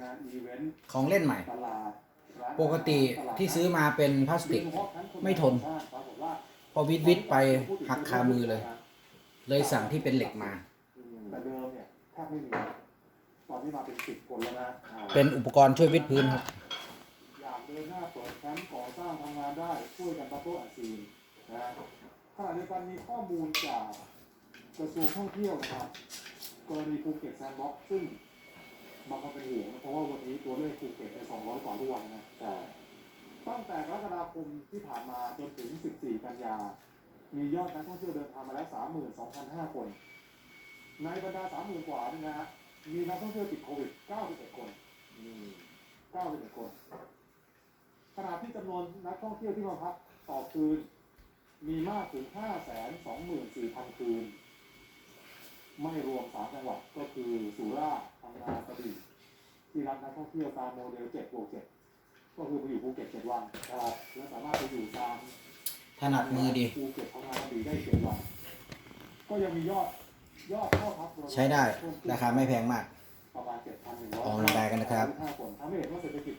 งานอีเวนต์ของเล่นใหม่ ตลาดร้านปกติที่ซื้อมาเป็นพลาสติก ไม่ทนพอวิดวิดไปหักคามือเลย เลยสั่งที่เป็นเหล็กมา แต่เดิมเนี่ยแทบไม่มีตอนนี้มาเป็นสิบคนแล้วนะอ่าเป็นอุปกรณ์ช่วยวิดพื้นครับ อยากเดินหน้าเปิดแคมป์ก่อสร้างทำงานได้ช่วยกันตะโต้อัดซีนนะขณะเดียวกันมีข้อมูลจากกระทรวงท่องเที่ยวนะครับ กรณีภูเก็ตแซนด์บ็อกซ์ซึ่งบางคน เป็นห่วงนะเพราะว่าวันนี้ตัวเลขภูเก็ตไป200กว่าทุกวันนะตั้งแต่กรกฎาคมที่ผ่านมาจนถึง 14 กันยา มียอดนักท่องเที่ยวเดินทางมาแล้ว 32,005 คน ในบรรดา 30,000 กว่านี่นะฮะมีนักท่องเที่ยวติดโควิด 91 คน91 คน ขณะที่จำนวนนักท่องเที่ยวที่มาพักต่อคืน มีมากถึง 524,000 คืน ไม่รวมสามจังหวัดก็คือสุราษฎร์พังงากระบี่ที่ รับนักท่องเที่ยวตามโมเดล7บวก7ก็คือไปอยู่ภูเก็ต7วันนะครับและสามารถไปอยู่ตามถนัดมือดี ภูเก็ตพังงากระบี่ได้7วันก็ยังมียอดยอดเข้าพักโยใช้ได้เพิ่มขึ้นราคาไม่แพงมาก ประมาณ7,100ออกกำลังกายกันนะครับคนทำให้เห็นว่าเศรษฐกิจ